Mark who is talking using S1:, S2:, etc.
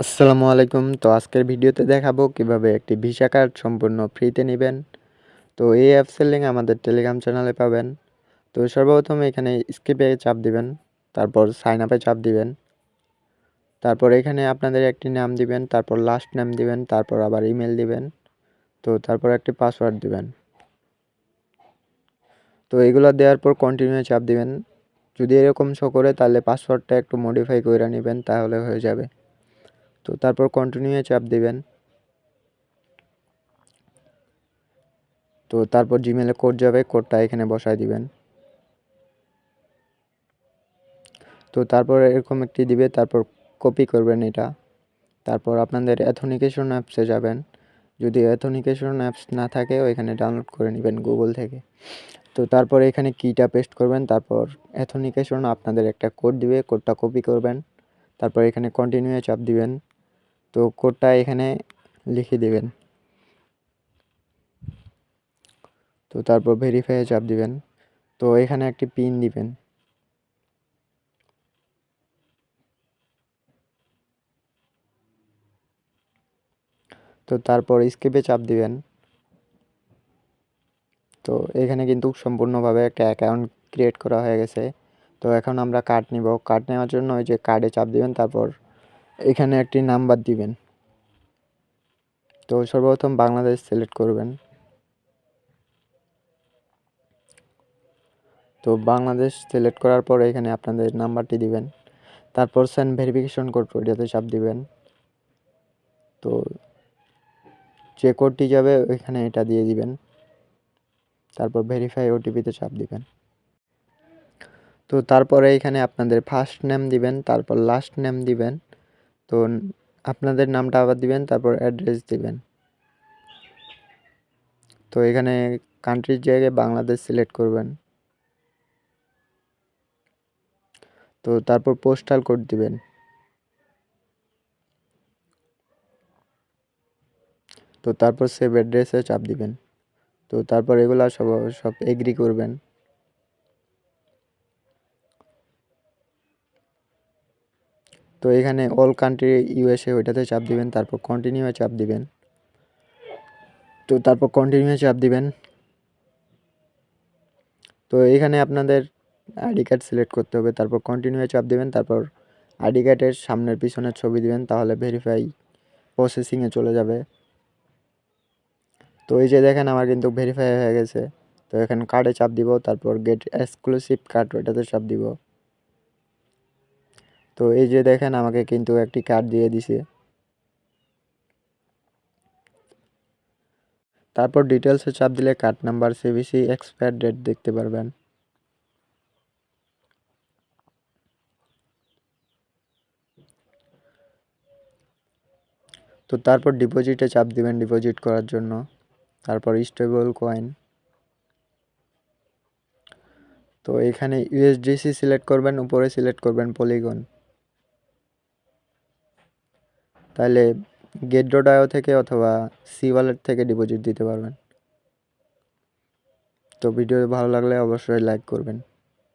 S1: আসসালামু আলাইকুম। তো আজকের ভিডিওতে দেখাবো কীভাবে একটি ভিসা কার্ড সম্পূর্ণ ফ্রিতে নেবেন। তো এই অ্যাপসের লিঙ্ক আমাদের টেলিগ্রাম চ্যানেলে পাবেন। তো সর্বপ্রথম এখানে স্কিপে চাপ দিবেন, তারপর সাইন আপে চাপ দিবেন। তারপর এখানে আপনাদের একটি নাম দিবেন, তারপর লাস্ট নাম দিবেন, তারপর আবার ইমেল দিবেন। তো তারপর একটি পাসওয়ার্ড দিবেন। তো এগুলো দেওয়ার পর কন্টিনিউ চাপ দিবেন। যদি এরকম শো করে তাহলে পাসওয়ার্ডটা একটু মডিফাই করে নেবেন, তাহলে হয়ে যাবে। তো তারপর কন্টিনিউ চাপ দিবেন। তো তারপর জিমেলে কোড যাবে কোডটা এখানে বসায় দিবেন। তো তারপর এরকম একটি দিবে, তারপর কপি করবেন এটা। তারপর আপনাদের অ্যাথনিকেশন অ্যাপসে যাবেন। যদি অ্যাথনিকেশন অ্যাপস না থাকে, ওইখানে ডাউনলোড করে নেবেন গুগল থেকে। তো তারপর এখানে কিটা পেস্ট করবেন, তারপর অ্যাথনিকেশন আপনাদের একটা কোড দিবে কোডটা কপি করবেন। তারপর এখানে কন্টিনিউ চাপ দিবেন। তো কোডটা এখানে লিখে দিবেন। তো তারপর ভেরিফাই চাপ দিবেন। তো এখানে একটি পিন দিবেন। তো তারপর স্কিপে চাপ দিবেন। তো এখানে কিন্তু সম্পূর্ণভাবে একটা অ্যাকাউন্ট ক্রিয়েট করা হয়ে গেছে। তো এখন আমরা কার্ড নিব। কার্ড নেওয়ার জন্য ওই যে কার্ডে চাপ দিবেন, তারপর এখানে একটি নাম্বার দিবেন। তো সর্বপ্রথম বাংলাদেশ সিলেক্ট করবেন। তো বাংলাদেশ সিলেক্ট করার পর এখানে আপনাদের নাম্বারটি দিবেন। তারপর সেন্ড ভেরিফিকেশন কোড ওইটাতে চাপ দিবেন। তো যে কোডটি যাবে ওইখানে এটা দিয়ে দিবেন। তারপর ভেরিফাই ওটিপিতে চাপ দিবেন। তো তারপরে এখানে আপনাদের ফার্স্ট নেম দিবেন, তারপর লাস্ট নেম দিবেন। তো আপনাদের নামটা আবার দিবেন, তারপর অ্যাড্রেস দিবেন। তো এখানে কান্ট্রির জায়গায় বাংলাদেশ সিলেক্ট করবেন। তো তারপর পোস্টাল কোড দিবেন। তো তারপর সেভ অ্যাড্রেসে চাপ দিবেন। তো তারপর এগুলা সব সব এগ্রি করবেন। তো এখানে অল কান্ট্রি ইউএসএ ওইটাতে চাপ দিবেন, তারপর কন্টিনিউ চাপ দিবেন। তো তারপর কন্টিনিউ চাপ দিবেন। তো এখানে আপনাদের আইডি কার্ড সিলেক্ট করতে হবে, তারপর কন্টিনিউ চাপ দিবেন, তারপর আইডি কার্ডের সামনের পিছনের ছবি দিবেন, তাহলে ভেরিফাই প্রসেসিংয়ে চলে যাবে। তো এই যে দেখেন আমার কিন্তু ভেরিফাই হয়ে গেছে। তো এখানে কার্ডে চাপ দিব, তারপর গেট এক্সক্লুসিভ কার্ড ওইটাতে চাপ দিব। তো এই যে দেখেন আমাকে কিন্তু একটি কার্ড দিয়ে দিছে। তারপর ডিটেলসে চাপ দিলে কার্ড নাম্বার সিবিসি এক্সপায়ার ডেট দেখতে পারবেন। তো তারপর ডিপোজিটে চাপ দিবেন ডিপোজিট করার জন্য। তারপর স্টেবল কয়েন তো এখানে ইউএসডিসি সিলেক্ট করবেন, উপরে সিলেক্ট করবেন পলিগন তাহলে গেট ডোডায়ো থেকে অথবা সি ওয়ালেট থেকে ডিপোজিট দিতে পারবেন। তো ভিডিও ভালো লাগলে অবশ্যই লাইক করবেন।